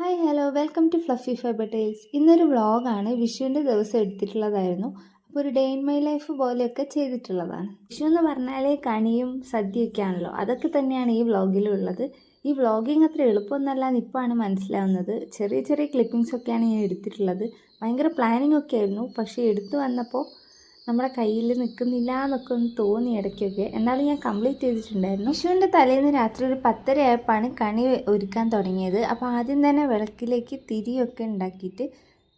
Hi hello welcome to fluffy fibre tiles ഇന്നൊരു വ്ളോഗാണ് വിഷുവിന്റെ ദിവസം എടുത്തിട്ടുള്ളതായിരുന്നു. അപ്പോൾ ഒരു ഡേ ഇൻ മൈ ലൈഫ് പോലെയൊക്കെ ചെയ്തിട്ടുള്ളതാണ്. വിഷു എന്ന് പറഞ്ഞാലേ കണിയും സദ്യയൊക്കെ ആണല്ലോ. അതൊക്കെ തന്നെയാണ് ഈ വ്ളോഗിലുള്ളത്. ഈ വ്ളോഗിങ് അത്ര എളുപ്പമൊന്നല്ല എന്ന് ഇപ്പോഴാണ് മനസ്സിലാവുന്നത്. ചെറിയ ചെറിയ ക്ലിപ്പിങ്സ് ഒക്കെയാണ് ഞാൻ എടുത്തിട്ടുള്ളത്. ഭയങ്കര പ്ലാനിങ് ഒക്കെ ആയിരുന്നു. പക്ഷേ എടുത്തു വന്നപ്പോൾ നമ്മുടെ കയ്യിൽ നിൽക്കുന്നില്ല എന്നൊക്കെ ഒന്ന് തോന്നി ഇടയ്ക്കൊക്കെ. എന്നാലും ഞാൻ കംപ്ലീറ്റ് ചെയ്തിട്ടുണ്ടായിരുന്നു. വിഷുവിന്റെ തലേന്ന് രാത്രി ഒരു പത്തര ആയപ്പോഴാണ് കണി ഒരുക്കാൻ തുടങ്ങിയത്. അപ്പോൾ ആദ്യം തന്നെ വിളക്കിലേക്ക് തിരിയൊക്കെ ഉണ്ടാക്കിയിട്ട്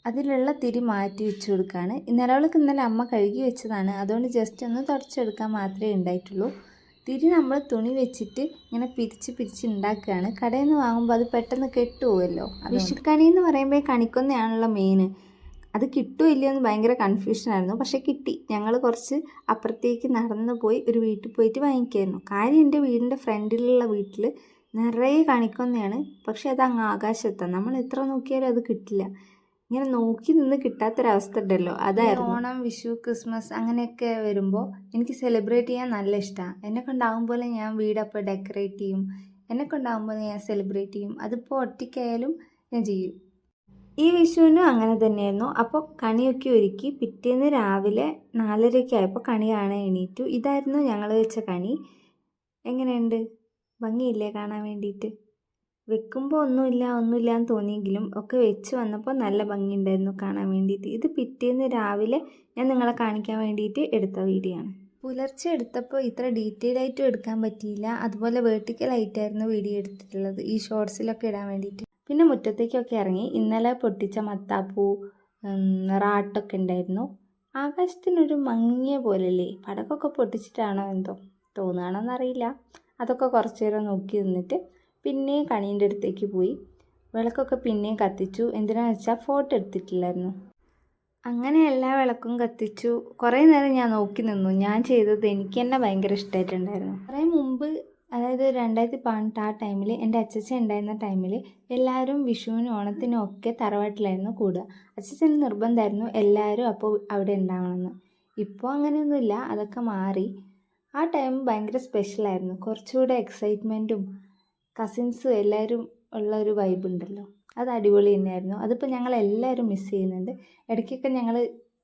അതിലുള്ള തിരി മാറ്റി വെച്ച് കൊടുക്കുകയാണ്. ഇന്നലവൾക്ക് ഇന്നലെ അമ്മ കഴുകി വെച്ചതാണ്. അതുകൊണ്ട് ജസ്റ്റ് ഒന്ന് തുടച്ചെടുക്കാൻ മാത്രമേ ഉണ്ടായിട്ടുള്ളൂ. തിരി നമ്മൾ തുണി വെച്ചിട്ട് ഇങ്ങനെ പിരിച്ച് പിരിച്ച് ഉണ്ടാക്കുകയാണ്. കടയിൽ നിന്ന് വാങ്ങുമ്പോൾ അത് പെട്ടെന്ന് കെട്ടുപോകുമല്ലോ. വിഷുക്കണി എന്ന് പറയുമ്പോൾ കണിക്കൊന്നയാണല്ലോ മെയിൻ അത് കിട്ടുമോ ഇല്ലയോ എന്ന് ഭയങ്കര കൺഫ്യൂഷനായിരുന്നു പക്ഷേ കിട്ടി. ഞങ്ങൾ കുറച്ച് അപ്പുറത്തേക്ക് നടന്നു പോയി ഒരു വീട്ടിൽ പോയിട്ട് വാങ്ങിക്കായിരുന്നു. കാര്യം എന്റെ വീടിന്റെ ഫ്രണ്ടിലുള്ള വീട്ടിൽ നിറയെ കണിക്കൊന്നയാണ്. പക്ഷേ അത് അങ്ങ് ആകാശത്താണ് നമ്മൾ എത്ര നോക്കിയാലും അത് കിട്ടില്ല. ഇങ്ങനെ നോക്കി നിന്ന് കിട്ടാത്തൊരവസ്ഥ ഉണ്ടല്ലോ. അതായിരുന്നു. ഓണം വിഷു ക്രിസ്മസ് അങ്ങനെയൊക്കെ വരുമ്പോൾ എനിക്ക് സെലിബ്രേറ്റ് ചെയ്യാൻ നല്ല ഇഷ്ടമാണ് എന്നെ കൊണ്ടാവും പോലെ ഞാൻ വീടപ്പോൾ ഡെക്കറേറ്റ് ചെയ്യും. എന്നെ കൊണ്ടാകുമ്പോൾ ഞാൻ സെലിബ്രേറ്റ് ചെയ്യും. അതിപ്പോൾ ഒറ്റയ്ക്കായാലും ഞാൻ ചെയ്യും. ഈ വിഷുവിനും അങ്ങനെ തന്നെയായിരുന്നു. അപ്പോൾ കണിയൊക്കെ ഒരുക്കി പിറ്റേന്ന് രാവിലെ നാലരയ്ക്ക് ആയപ്പോൾ കണി കാണാൻ എണീറ്റു. ഇതായിരുന്നു ഞങ്ങൾ വെച്ച കണി. എങ്ങനെയുണ്ട്? ഭംഗിയില്ലേ കാണാൻ വേണ്ടിയിട്ട് വെക്കുമ്പോൾ ഒന്നുമില്ല ഒന്നുമില്ല എന്ന് തോന്നിയെങ്കിലും ഒക്കെ വെച്ച് വന്നപ്പോൾ നല്ല ഭംഗിയുണ്ടായിരുന്നു കാണാൻ വേണ്ടിയിട്ട് ഇത് പിറ്റേന്ന് രാവിലെ ഞാൻ നിങ്ങളെ കാണിക്കാൻ വേണ്ടിയിട്ട് എടുത്ത വീഡിയോ ആണ് പുലർച്ചെ എടുത്തപ്പോൾ ഇത്ര ഡീറ്റെയിൽ ആയിട്ടും എടുക്കാൻ പറ്റിയില്ല. അതുപോലെ വേർട്ടിക്കൽ ആയിട്ടായിരുന്നു വീഡിയോ എടുത്തിട്ടുള്ളത്. ഈ ഷോർട്സിലൊക്കെ ഇടാൻ വേണ്ടിയിട്ട് പിന്നെ മുറ്റത്തേക്കൊക്കെ ഇറങ്ങി ഇന്നലെ പൊട്ടിച്ച മത്താപ്പൂ റാട്ടൊക്കെ ഉണ്ടായിരുന്നു. ആകാശത്തിനൊരു മങ്ങിയ പോലല്ലേ പടക്കൊക്കെ പൊട്ടിച്ചിട്ടാണോ എന്തോ തോന്നുകയാണോന്നറിയില്ല. അതൊക്കെ കുറച്ച് നേരം നോക്കി നിന്നിട്ട് പിന്നെയും കണീന്റെ അടുത്തേക്ക് പോയി. വിളക്കൊക്കെ പിന്നെയും കത്തിച്ചു. എന്തിനാണെന്ന് വെച്ചാൽ ഫോട്ടോ എടുത്തിട്ടില്ലായിരുന്നു. അങ്ങനെ എല്ലാ വിളക്കും കത്തിച്ചു. കുറേ നേരം ഞാൻ നോക്കി നിന്നു. ഞാൻ ചെയ്തത് എനിക്ക് തന്നെ ഭയങ്കര ഇഷ്ടമായിട്ടുണ്ടായിരുന്നു. കുറേ മുമ്പ് അതായത് രണ്ടായിരത്തി പതിനെട്ട് ആ ടൈമിൽ എന്റെ അച്ഛച്ചൻ ഉണ്ടായിരുന്ന ടൈമിൽ എല്ലാവരും വിഷുവിനും ഓണത്തിനും ഒക്കെ തറവാട്ടിലായിരുന്നു കൂടുക. അച്ഛച്ചന് നിർബന്ധമായിരുന്നു എല്ലാവരും അപ്പോൾ അവിടെ ഉണ്ടാവണമെന്ന്. ഇപ്പോൾ അങ്ങനെയൊന്നുമില്ല അതൊക്കെ മാറി. ആ ടൈം ഭയങ്കര സ്പെഷ്യലായിരുന്നു കുറച്ചുകൂടെ എക്സൈറ്റ്മെന്റും കസിൻസും എല്ലാവരും ഉള്ള ഒരു വൈബ് ഉണ്ടല്ലോ. അത് അടിപൊളി തന്നെയായിരുന്നു. അതിപ്പോൾ ഞങ്ങൾ എല്ലാവരും മിസ് ചെയ്യുന്നുണ്ട്. ഇടയ്ക്കൊക്കെ ഞങ്ങൾ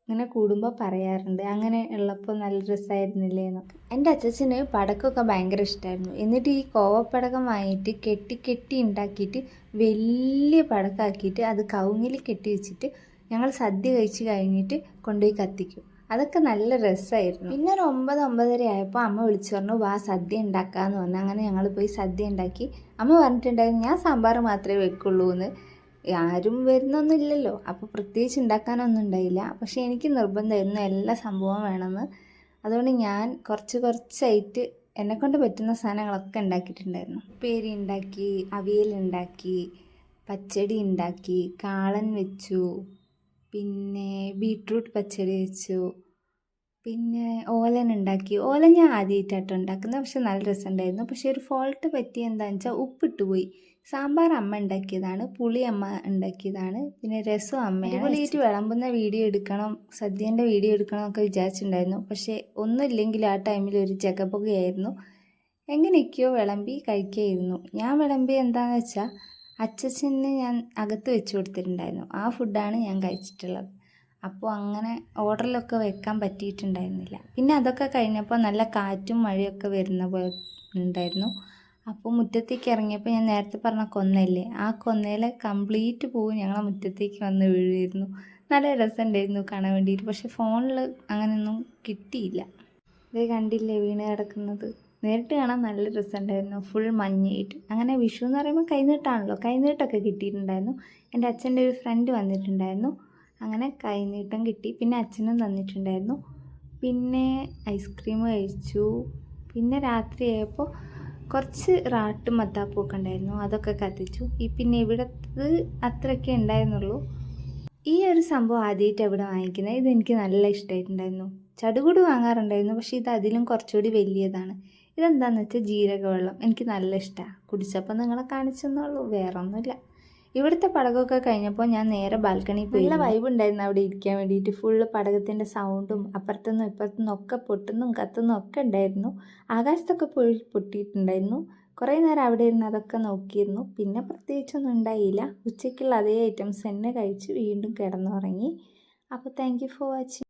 ഇങ്ങനെ കൂടുമ്പോൾ പറയാറുണ്ട്. അങ്ങനെ ഉള്ളപ്പോൾ നല്ല രസമായിരുന്നില്ലേ എന്നൊക്കെ. എന്റെ അച്ഛച്ചന് പടക്കമൊക്കെ ഭയങ്കര ഇഷ്ടമായിരുന്നു എന്നിട്ട് ഈ കോവപ്പടക്കം വാങ്ങിയിട്ട് കെട്ടി കെട്ടി ഉണ്ടാക്കിയിട്ട് വലിയ പടക്കമാക്കിയിട്ട് അത് കവുങ്ങിൽ കെട്ടി വെച്ചിട്ട് ഞങ്ങൾ സദ്യ കഴിച്ച് കഴിഞ്ഞിട്ട് കൊണ്ടുപോയി കത്തിക്കും. അതൊക്കെ നല്ല രസമായിരുന്നു പിന്നെ ഒരു ഒമ്പത് ഒമ്പതര ആയപ്പോൾ അമ്മ വിളിച്ചു പറഞ്ഞു വാ സദ്യ ഉണ്ടാക്കാമെന്ന് പറഞ്ഞു. അങ്ങനെ ഞങ്ങൾ പോയി സദ്യ ഉണ്ടാക്കി. അമ്മ പറഞ്ഞിട്ടുണ്ടായിരുന്നു ഞാൻ സാമ്പാർ മാത്രമേ വെക്കുള്ളൂ എന്ന് ആരും വരുന്നൊന്നുമില്ലല്ലോ. അപ്പോൾ പ്രത്യേകിച്ച് ഉണ്ടാക്കാനൊന്നും ഉണ്ടായില്ല. പക്ഷേ എനിക്ക് നിർബന്ധമായിരുന്നു എല്ലാ സംഭവം വേണമെന്ന്. അതുകൊണ്ട് ഞാൻ കുറച്ച് കുറച്ചായിട്ട് എന്നെക്കൊണ്ട് പറ്റുന്ന സാധനങ്ങളൊക്കെ ഉണ്ടാക്കിയിട്ടുണ്ടായിരുന്നു. പേരി ഉണ്ടാക്കി അവിയൽ ഉണ്ടാക്കി പച്ചടി ഉണ്ടാക്കി കാളൻ വെച്ചു പിന്നെ ബീട്രൂട്ട് പച്ചടി വെച്ചു പിന്നെ ഓലൻ ഉണ്ടാക്കി. ഓലൻ ഞാൻ ആദ്യമായിട്ടാട്ടോ ഉണ്ടാക്കുന്നത്. പക്ഷെ നല്ല രസമുണ്ടായിരുന്നു. പക്ഷേ ഒരു ഫോൾട്ട് പറ്റി എന്താണെന്ന് വെച്ചാൽ ഉപ്പിട്ട് പോയി. സാമ്പാർ അമ്മ ഉണ്ടാക്കിയതാണ്. പുളി അമ്മ ഉണ്ടാക്കിയതാണ്. പിന്നെ രസം അമ്മ അടിപൊളിയായിട്ട് വിളമ്പുന്ന വീഡിയോ എടുക്കണം. സദ്യേന്റെ വീഡിയോ എടുക്കണം എന്നൊക്കെ വിചാരിച്ചിട്ടുണ്ടായിരുന്നു. പക്ഷേ ഒന്നുമില്ലെങ്കിൽ ആ ടൈമിൽ ഒരു ചകപ്പുകയായിരുന്നു. എങ്ങനെയൊക്കെയോ വിളമ്പി കഴിക്കുകയായിരുന്നു. ഞാൻ വിളമ്പി എന്താണെന്ന് വെച്ചാൽ അച്ചച്ചന് ഞാൻ അകത്ത് വെച്ച് കൊടുത്തിട്ടുണ്ടായിരുന്നു. ആ ഫുഡാണ് ഞാൻ കഴിച്ചിട്ടുള്ളത്. അപ്പോൾ അങ്ങനെ ഓർഡറിലൊക്കെ വെക്കാൻ പറ്റിയിട്ടുണ്ടായിരുന്നില്ല. പിന്നെ അതൊക്കെ കഴിഞ്ഞപ്പോൾ നല്ല കാറ്റും മഴയൊക്കെ വരുന്ന പോലെ ഉണ്ടായിരുന്നു. അപ്പോൾ മുറ്റത്തേക്ക് ഇറങ്ങിയപ്പോൾ ഞാൻ നേരത്തെ പറഞ്ഞ കൊന്നയില്ലേ ആ കൊന്നയിലെ കംപ്ലീറ്റ് പൂവ് ഞങ്ങളെ മുറ്റത്തേക്ക് വന്ന് വീഴുമായിരുന്നു. നല്ല രസമുണ്ടായിരുന്നു കാണാൻ വേണ്ടിയിട്ട്. പക്ഷേ ഫോണിൽ അങ്ങനെയൊന്നും കിട്ടിയില്ല. ഇത് കണ്ടില്ലേ വീണ് കിടക്കുന്നത്. നേരിട്ട് കാണാൻ നല്ല രസമുണ്ടായിരുന്നു. ഫുൾ മഞ്ഞയിട്ട് അങ്ങനെ വിഷു എന്ന് പറയുമ്പോൾ കൈനീട്ടാണല്ലോ. കൈനീട്ടമൊക്കെ കിട്ടിയിട്ടുണ്ടായിരുന്നു. എന്റെ അച്ഛന്റെ ഒരു ഫ്രണ്ട് വന്നിട്ടുണ്ടായിരുന്നു. അങ്ങനെ കൈനീട്ടം കിട്ടി. പിന്നെ അച്ഛനും തന്നിട്ടുണ്ടായിരുന്നു. പിന്നെ ഐസ്ക്രീം കഴിച്ചു. പിന്നെ രാത്രി ആയപ്പോൾ കുറച്ച് റാട്ടും മത്താപ്പും ഒക്കെ ഉണ്ടായിരുന്നു. അതൊക്കെ കത്തിച്ചു. ഈ പിന്നെ ഇവിടത്തത് അത്രയൊക്കെ ഉണ്ടായിരുന്നുള്ളൂ. ഈ ഒരു സംഭവം ആദ്യമായിട്ട് എവിടെ വാങ്ങിക്കുന്നത്. ഇതെനിക്ക് നല്ല ഇഷ്ടമായിട്ടുണ്ടായിരുന്നു. ചടുകുട് വാങ്ങാറുണ്ടായിരുന്നു. പക്ഷേ ഇത് അതിലും കുറച്ചുകൂടി വലിയതാണ്. ഇതെന്താണെന്ന് വെച്ചാൽ ജീരകവെള്ളം. എനിക്ക് നല്ല ഇഷ്ടമാണ് കുടിച്ചപ്പോൾ നിങ്ങളെ കാണിച്ചെന്നുള്ളൂ വേറെ ഒന്നുമില്ല ഇവിടുത്തെ പടകമൊക്കെ കഴിഞ്ഞപ്പോൾ ഞാൻ നേരെ ബാൽക്കണി പോയി നല്ല വൈബ് ഉണ്ടായിരുന്നു അവിടെ ഇരിക്കാൻ വേണ്ടിയിട്ട്. ഫുള്ള് പടകത്തിന്റെ സൗണ്ടും അപ്പുറത്തുനിന്നും ഇപ്പുറത്തുനിന്നും ഒക്കെ പൊട്ടുന്നതും കത്തുന്നതും ഒക്കെ ഉണ്ടായിരുന്നു. ആകാശത്തൊക്കെ പോയി പൊട്ടിയിട്ടുണ്ടായിരുന്നു. കുറേ നേരം അവിടെ ഇരുന്ന് അതൊക്കെ നോക്കിയിരുന്നു. പിന്നെ പ്രത്യേകിച്ചൊന്നും ഉണ്ടായില്ല. ഉച്ചയ്ക്കുള്ള അതേ ഐറ്റംസ് തന്നെ കഴിച്ച് വീണ്ടും കിടന്നുറങ്ങി. അപ്പോൾ താങ്ക് യു ഫോർ വാച്ചിങ്